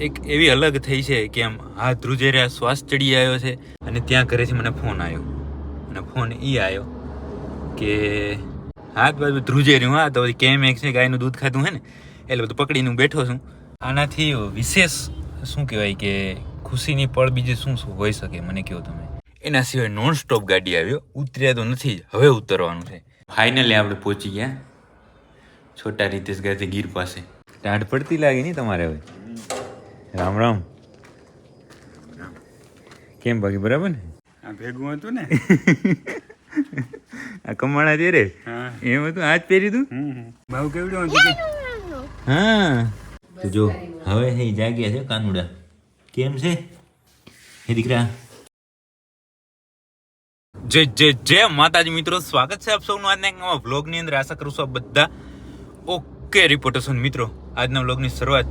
એક એવી અલગ થઈ છે કે આમ હાથ ધ્રુજેર્યા શ્વાસ ચડી આવ્યો છે અને ત્યાં ઘરેથી મને ફોન આવ્યો. અને ફોન એ આવ્યો કે હાથ બાજુ ધ્રુજેર્યું, હા, તો કેમ એક છે, ગાયનું દૂધ ખાધું હે ને? એટલે બધું પકડીને હું બેઠો છું. આનાથી વિશેષ શું કહેવાય કે ખુશીની પળ બીજી શું શું હોઈ શકે, મને કહો તમે. એના સિવાય નોન સ્ટોપ ગાડી આવ્યો, ઉતર્યા તો નથી જ, હવે ઉતરવાનું છે. ફાઇનલી આપણે પહોંચી ગયા. છોટા રીતેશ ગાતે ગીર પાસે. ટાઢ પડતી લાગે નહીં તમારે હવે? રામ રામ. કેમ બાકી બરાબર ને? આ ભેગું હતું ને? આ કમાણા છે રે? એમ હતું? આજ પહેરી તું? ભાવ હમ. બહુ કેવડું હતું? હા. તો જો હવે એ જાગ્યા છે કાનુડા. કેમ છે? હે દીકરા. જય જય જય માતાજી મિત્રો સ્વાગત છે આપ સૌનું આજના એક નવા વ્લોગની અંદર. આશા કરું છું બધા ઓકે રિપોર્ટર્સ મિત્રો. આજના વ્લોગની શરૂઆત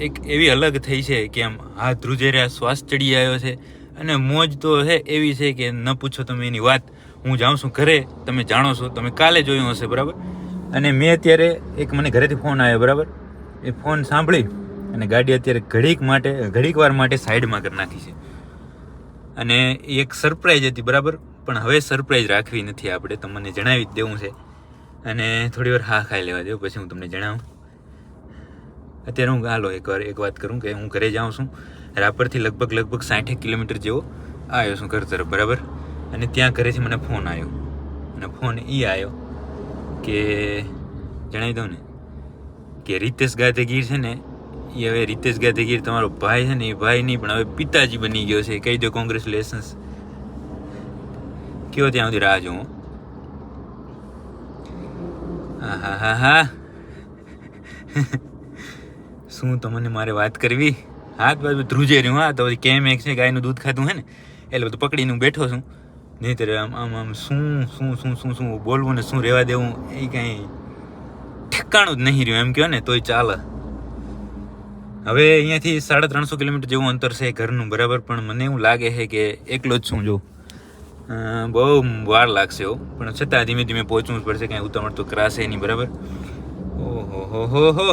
એક એવી અલગ થઈ છે કે આમ હાથ ધ્રુજે રહ્યા શ્વાસ ચડી આવ્યો છે અને મોજ તો છે એવી છે કે ન પૂછો તમે એની વાત. હું જાઉં છું, ઘરે તમે જાણો છો, તમે કાલે જોયું હશે, બરાબર? અને મેં અત્યારે એક મને ઘરેથી ફોન આવ્યો, બરાબર? એ ફોન સાંભળી અને ગાડી અત્યારે ઘડીક માટે, ઘડીક વાર માટે સાઈડમાં કરી નાખી છે. અને એક સરપ્રાઈઝ હતી, બરાબર? પણ હવે સરપ્રાઈઝ રાખવી નથી આપણે તમને જણાવી જ દેવું છે. અને થોડી વાર હા ખાઈ લેવા દેવું પછી હું તમને જણાવું. અત્યારે હું હાલો એકવાર એક વાત કરું કે હું ઘરે જાઉં છું. રાપરથી લગભગ લગભગ સાઠેક કિલોમીટર જેવો આવ્યો છું ઘર તરફ, બરાબર? અને ત્યાં ઘરેથી મને ફોન આવ્યો. અને ફોન એ આવ્યો કે, જણાવી દઉં ને, કે રીતેશ ગાતેગીર છે ને એ હવે રીતેશ ગાતેગીર તમારો ભાઈ છે ને એ ભાઈ નહીં, પણ હવે પિતાજી બની ગયો છે, કહી દો કોંગ્રેચ્યુલેશન્સ કયો ત્યાં સુધી રાહ જોઉં? હા હા હા હા શું તમને મારે વાત કરવી? હાથ બાજુ ધ્રુજે રહ્યું, હા, તો કેમ એક છે, ગાયનું દૂધ ખાધું હે ને? એટલે બધું પકડીને હું બેઠો છું. નહીંતર આમ આમ આમ શું શું શું શું શું બોલવું ને શું રહેવા દેવું, એ કાંઈ ઠેકાણું જ નહીં રહ્યું, એમ કહો ને, તોય ચાલે. હવે અહીંયાથી સાડા ત્રણસો કિલોમીટર જેવું અંતર છે ઘરનું, બરાબર? પણ મને એવું લાગે છે કે એકલો જ છું, જો. બહુ વાર લાગશે એવું પણ છતાં ધીમે ધીમે પહોંચવું જ પડશે, કાંઈ ઉતાવળ તો કરાશે નહીં, બરાબર? ઓહો હો હો હો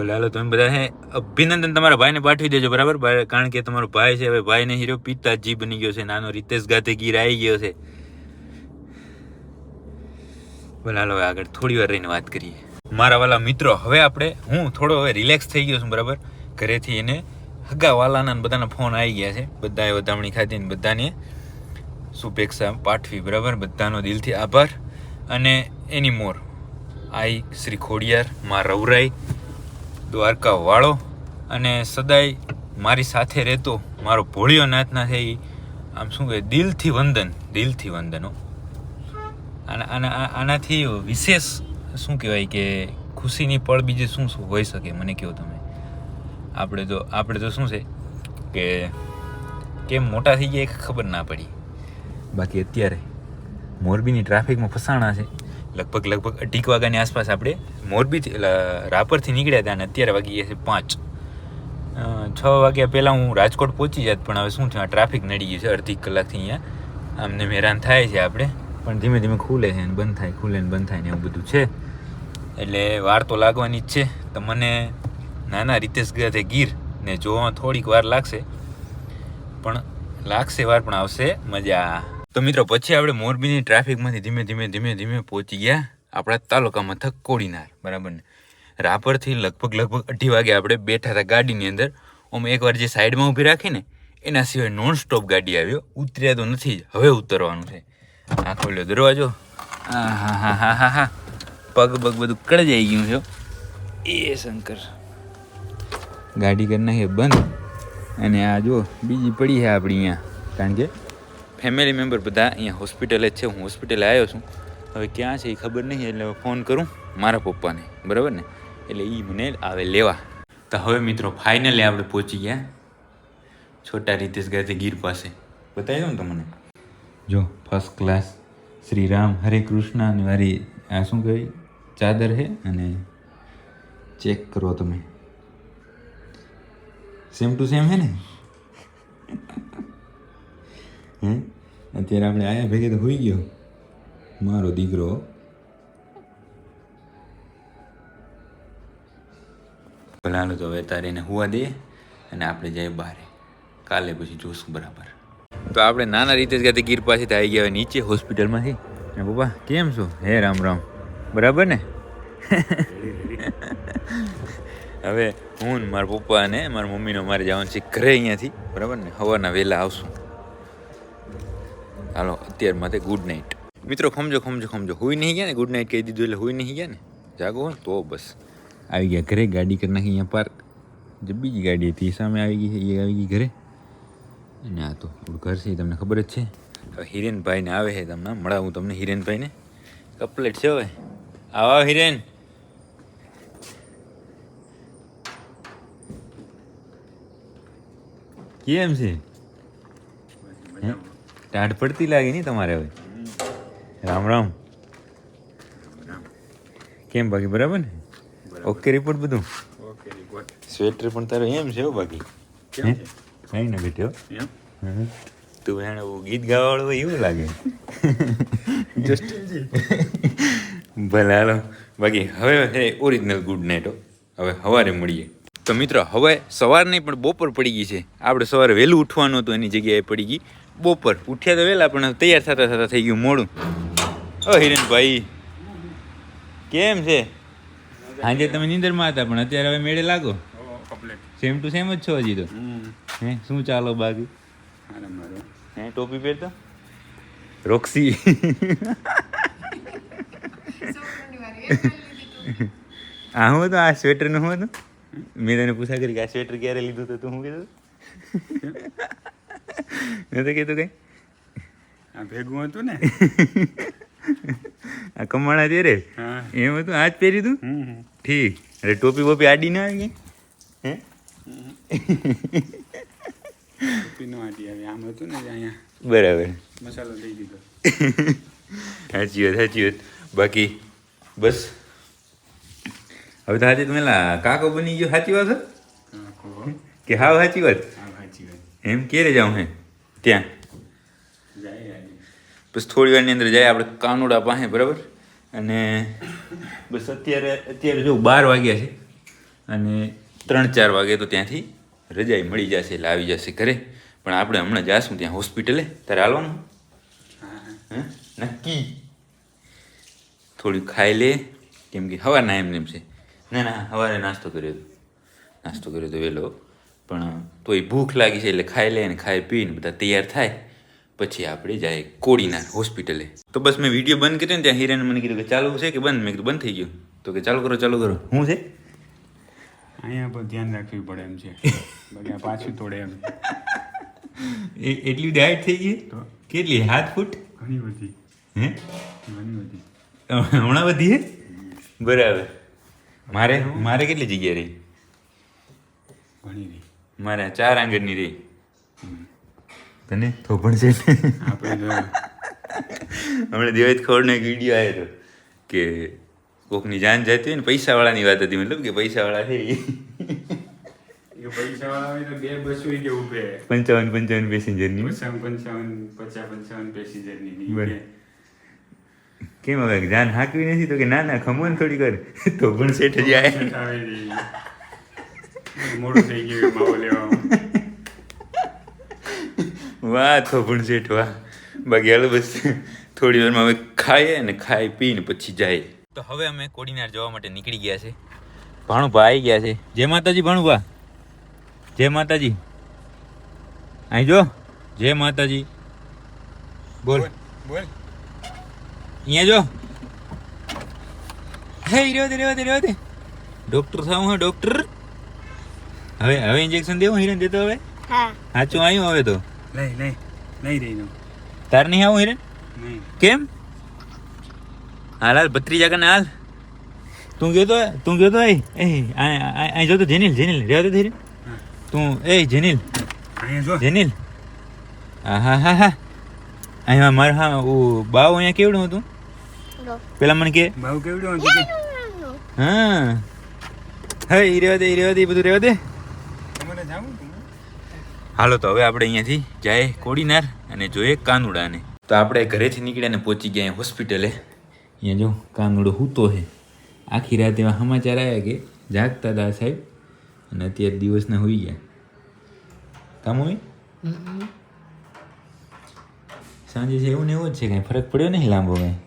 ભલે હાલો તમે બધા અભિનંદન તમારા ભાઈને પાઠવી દેજો, બરાબર? કારણ કે તમારો ભાઈ છે, હવે ભાઈને હીરો પિતાજી બની ગયો છે, નાનો રીતેશ ગાતે ગીર આવી ગયો છે. ભલે હાલો હવે આગળ થોડી વાર રહીને વાત કરીએ. મારા વાલા મિત્રો, હવે આપણે, હું થોડો હવે રિલેક્સ થઈ ગયો છું, બરાબર? ઘરેથી એને હગા વાલાના બધાના ફોન આવી ગયા છે. બધાએ વધામણી ખાધી બધાને શુભેચ્છા પાઠવી, બરાબર? બધાનો દિલથી આભાર. અને એની મોર, આઈ શ્રી ખોડિયાર, મા રવરાઈ દ્વારકા વાળો અને સદાય મારી સાથે રહેતો મારો ભોળિયો નાથના છે એ આમ શું કહે દિલથી વંદન, દિલથી વંદનો આનાથી વિશેષ શું કહેવાય કે ખુશીની પળ બીજી શું શું હોઈ શકે? મને કહો તમે. આપણે તો આપણે તો શું છે કે કેમ મોટા થઈ ગયા એ ખબર ના પડી. બાકી અત્યારે મોરબીની ટ્રાફિકમાં ફસાણા છે. લગભગ લગભગ અઢીક વાગ્યાની આસપાસ આપણે મોરબીથી રાપરથી નીકળ્યા હતા અને અત્યારે વાગી ગયા છે પાંચ. છ વાગ્યા પહેલાં હું રાજકોટ પહોંચી જાત, પણ હવે શું છે આ ટ્રાફિક નડી ગયું છે અડધી કલાકથી અહીંયા. આમને હેરાન થાય છે આપણે, પણ ધીમે ધીમે ખુલે છે ને બંધ થાય, ખુલે ને બંધ થાય ને એવું બધું છે. એટલે વાર તો લાગવાની જ છે. તો મને નાના રીતેશ ગયા છે ગીર, ને જોવામાં થોડીક વાર લાગશે. પણ લાગશે વાર, પણ આવશે મજા. તો મિત્રો, પછી આપણે મોરબીની ટ્રાફિકમાંથી ધીમે ધીમે ધીમે ધીમે પહોંચી ગયા આપણા તાલુકા મથક કોડીનાર બરાબર ને? રાપરથી લગભગ લગભગ અઢી વાગે આપણે બેઠા હતા ગાડીની અંદર. આમ એકવાર જે સાઈડમાં ઊભી રાખીને એના સિવાય નોન સ્ટોપ ગાડી આવ્યો. ઉતર્યા તો નથી જ, હવે ઉતરવાનું છે. આ ખોલ્યો દરવાજો. હા હા હા હા હા પગ પગ બધું કળજાઈ ગયું છે એ શંકર. ગાડી કરી નાખીએ બંધ. અને આ જો, બીજી પડી છે આપણી અહીંયા. કારણ કે ફેમિલી મેમ્બર બધા અહીંયા હોસ્પિટલે છે. હું હોસ્પિટલે આવ્યો છું. હવે ક્યાં છે એ ખબર નહીં, એટલે ફોન કરું મારા પપ્પાને. બરાબર ને? એટલે એ મને આવે લેવા. તો હવે મિત્રો ફાઇનલી આપણે પહોંચી ગયા. છોટા રીતેશ ગાતે ગીર પાસે. બતાવી દઉં તમને? જો ફર્સ્ટ ક્લાસ શ્રી રામ, હરે કૃષ્ણ અને મારી આ શું કહેવાય ચાદર છે અને ચેક કરો તમે. સેમ ટુ સેમ હે ને? હે? અત્યારે આપણે આયા ભેગે તો હોઈ ગયો. મારો દીકરો. ભલાનું તો હવે તારે એને હુવા દે અને આપણે જઈએ બહાર. કાલે પછી જોશું બરાબર. તો આપણે નાના રીતે જ ગયા ગીર પાસેથી આવી ગયા નીચે હોસ્પિટલમાંથી. ને પપ્પા કેમ છો? હે રામ રામ. બરાબર ને? હવે હું મારા પપ્પા અને મારા મમ્મીનો મારે જવાનું છે ઘરે અહીંયાથી. બરાબર ને? સવારના વહેલા આવશું. હાલો, અત્યાર માટે ગુડ નાઇટ મિત્રો, ખમજો ખમજો ખમજો. હુઈ નહીં ગયા ને? ગુડ નાઇટ કહી દીધું એટલે હુઈ નહીં ગયા ને? જાગો હોય તો બસ. આવી ગયા ઘરે ગાડી કરી નાખી અહીંયા પાર્ક. જે બીજી ગાડી હતી એ સામે આવી ગઈ એ આવી ગઈ ઘરે. અને આ તો ઘર છે તમને ખબર જ છે. હવે હિરેનભાઈને આવે છે તમને. મળાવું તમને હિરેનભાઈને. કપલેટ છે હવે. આવા હિરેન. કેમ છે? ટાઢ પડતી લાગે નહીં તમારે હવે? રામ રામ. કેમ બાકી બરાબર ને? ઓકે રિપોર્ટ બધું? સ્વેટર પણ તારો એમ છે બાકી. કઈ ના બેઠ્યો તું એને ગીત ગાવાળો હોય એવું લાગે. ભલે હાલો. બાકી હવે ઓરિજિનલ ગુડ નાઇટ હવે સવારે મળીએ. તો મિત્રો હવે સવાર નહીં પણ બપોર પડી ગઈ છે. આપણે સવારે વહેલું ઉઠવાનું હતું એની જગ્યાએ પડી ગઈ. બપોર. ઉઠ્યા તો વહેલા પણ તૈયાર થતા થતા થઈ ગયું મોડું. ઓ હિરેનભાઈ કેમ છે? સાંજે તમે નિંદરમાં હતા પણ અત્યારે હવે મેળે લાગો. સેમ ટુ સેમ જ છો હજી તો. હે શું ચાલો બાકી? હે ટોપી પહેરતો? રોક્સી. આ હું તો આ સ્વેટરનું હું હતું? મેં તને પૂછા કરી કે આ સ્વેટર ક્યારે લીધું તો તું હું કીધું? તો કીધું કઈ? આ ભેગું હતું ને? આ કમાણા છે રે હા. એમ હતું આજ પહેરી તું. ઠીક. અરે ટોપી બોપી આડી ના આવી હે? ટોપી નો આટી આવી. આમ હતું ને અહીંયા બરાબર. મસાલો લઈ દીધો. સાચી વાત સાચી વાત. બાકી બસ. હવે તો તમે કાકો બની ગયો સાચી વાત કે હા સાચી વાત? એમ ક્યારે જાઉં હે? ત્યાં? જાય બસ થોડી વારની અંદર જાય આપણે કાનુડા પાસે બરાબર? અને બસ અત્યારે અત્યારે જો બાર વાગ્યા છે અને ત્રણ ચાર વાગે તો ત્યાંથી રજાઈ મળી જશે એટલે આવી જશે ઘરે. પણ આપણે હમણાં જાશું ત્યાં હોસ્પિટલે. તારે હાલવાનું? નક્કી? થોડું ખાઈ લે. કેમ કે સવારના એમ નેમ છે. ના ના સવારે નાસ્તો કર્યો હતો. નાસ્તો કર્યો હતો વહેલો પણ તોય ભૂખ લાગી છે એટલે ખાઈ લે ને ખાઈ પીને બધા તૈયાર થાય. પછી આપણે જાય કોડીના હોસ્પિટલે. તો બસ મેં વીડિયો બંધ કર્યો ને ત્યાં હિરેન મને કીધું કે ચાલુ છે કે બંધ? મેં કીધું બંધ થઈ ગયું. તો કે ચાલુ કરો ચાલુ કરો. શું છે? અહીંયા પર ધ્યાન રાખવી પડે એમ છે. પાછું તોડે એમ. એટલી ડાયટ થઈ ગઈ? તો? કેટલી? હાથ ફૂટ? ઘણી બધી. હે? ઘણી બધી. હમણાં વધી બરાબર. મારે મારે કેટલી જગ્યા રહી? ઘણી રહી. મારે ચાર આંગણની રહી. તને તને પણ છે. આપણે જો હમણાં દિવાળી ખોડનો એક વીડિયો આવ્યો હતો કે કોકની જાન જતી હોય ને પૈસાવાળાની વાત હતી મતલબ કે પૈસાવાળા છે તો પંચાવન પંચાવન પેસેન્જરની. પંચાવન પચાસ પંચાવન પેસેન્જરની ની કેમ હવે જાન હાંકવી નથી તો કે ના ના ખમો ને થોડી કર તો પણ સેઠ આવે. મોડું થઈ ગયું માવો લેવામાં વાહ તો પણ શેઠ વાહ. બાકી હાલો બસ. થોડી વારમાં હવે ખાઈએ ને ખાઈ પીને પછી જાય. તો હવે અમે કોડીનાર જવા માટે નીકળી ગયા છે. ભાણુભા આવી ગયા છે. જય માતાજી ભાણુભા. જય માતાજી. અહીં જો. જય માતાજી. બોલ. બોલ અહીંયા જો. હે રહ્યો દે રહ્યો દે રહ્યો દે. ડોક્ટર થાવ હા ડોક્ટર. હવે હવે ઇન્જેક્શન દેવું હિરેન દેતો હવે? હા. સાચું આવ્યું હવે તો? લઈ લઈ લઈ રહી તાર નહીં આવું હિરેન કેમ? હાલ હાલ ભત્રીજા કને હાલ. તું ગયો તો તું ગયો તો એ એ અહીં જો તો જેનિલ જેનિલ રહેવા દે ધીરે તું એ જેનિલ. અહીંયા જેનિલ. હા હા હા. હા અહીંયા મારે હા ઓ બાવ અહીંયા કેવડું હતું? પેલા મને કે બાવ કેવડું હતું? હા. હે ઈ રહેવા દે ઈ રહેવા દે બધું રહેવા દે. હાલો તો હવે આપણે અહીંયાથી જાય કોડીનાર અને જોઈએ કાનુડાને. તો આપણે ઘરેથી નીકળ્યા ને પહોંચી ગયા હોસ્પિટલે. અહીંયા જો કાનુડો હૂતો છે. આખી રાત એવા સમાચાર આવ્યા કે જાગતા હતા સાહેબ અને અત્યારે દિવસના હોઈ ગયા. કામ હોય સાંજે છે એવું ને એવું જ છે કાંઈ ફરક પડ્યો નહીં લાંબો કાંઈ?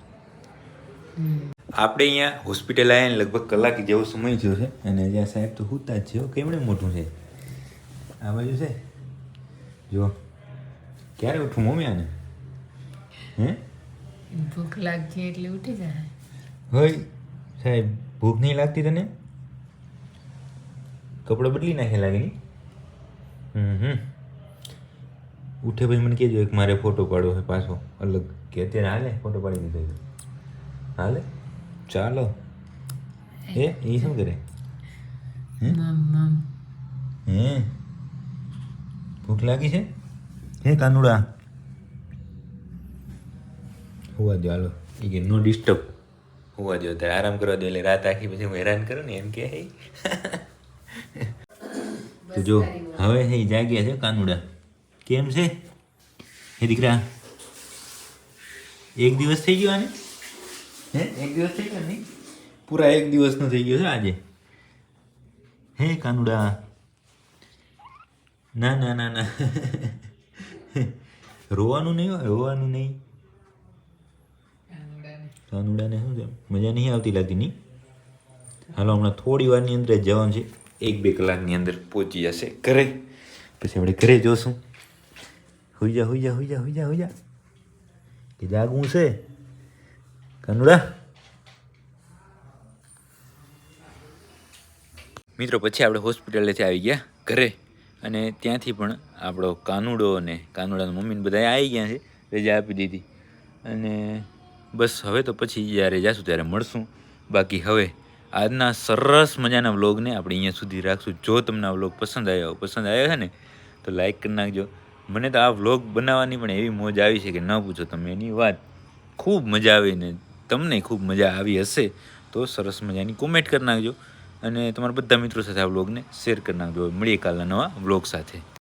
આપણે અહીંયા હોસ્પિટલ આવ્યા લગભગ કલાક જેવો સમય થયો છે અને જ્યાં સાહેબ તો હુતા જ છે કેમણે મોટું છે? આ બાજુ છે? જો. ક્યારે ઉઠું મમ્મી આને? હે? ભૂખ લાગતી એટલે ઉઠી જાય. હોય સાહેબ ભૂખ નહીં લાગતી તને? કપડાં બદલી નાખે લાગે નહીં હમ ઉઠે પછી મને કહેજો એક મારે ફોટો પાડવો છે પાછો અલગ. કે અત્યારે હાલે? ફોટો પાડી દીધો. હાલે? ચાલો. એ એ શું કરે? હમ ભૂખ લાગી છે? હે કાનુડા. હોવા દો હાલો. એ કે નો ડિસ્ટર્બ હોવા દો તારે આરામ કરવા દો એટલે રાત આખી પછી હું હેરાન કરું ને એમ કે હે. તો જો હવે હે જાગ્યા છે કાનુડા. કેમ છે? હે દીકરા. એક દિવસ થઈ ગયો આને? હે? એક દિવસ થઈ ગયો નહીં? પૂરા એક દિવસનો થઈ ગયો છે આજે. હે કાનુડા. ના ના ના ના. રોવાનું નહીં હોય, રોવાનું નહીં. કાનુડાને શું છે? મજા નહીં આવતી લાગતી, નહીં? હાલો, હમણાં થોડી વારની અંદર જ જવાનું છે. એક બે કલાકની અંદર પહોંચી જશે ઘરે. પછી આપણે ઘરે જોશું. હોઈ જા હોઈ જા હોઈ જા હોઈ જા હોઈ જા કે જાગવું છે? કાનુડા મિત્રો, પછી આપણે હોસ્પિટલેથી આવી ગયા, ઘરે. અને ત્યાંથી પણ આપણો કાનુડો અને કાનુડાની મમ્મીને બધા આવી ગયા છે, રજા આપી દીધી. અને બસ હવે તો પછી જ્યારે જાશું ત્યારે મળશું. બાકી હવે આજના સરસ મજાના વ્લોગને આપણે અહીંયા સુધી રાખશું. જો તમને આ વ્લોગ પસંદ આવ્યો પસંદ આવ્યો છે ને, તો લાઈક કરી નાખજો. મને તો આ વ્લોગ બનાવવાની પણ એવી મોજ આવી છે કે ન પૂછો તમે એની વાત. ખૂબ મજા આવીને તમને ખૂબ મજા આવી હશે, તો સરસ મજાની કોમેન્ટ કરી નાખજો. અને તમારા બધા મિત્રો સાથે આ વ્લોગને શેર કરી નાખજો. મળીએ કાલના નવા વ્લોગ સાથે.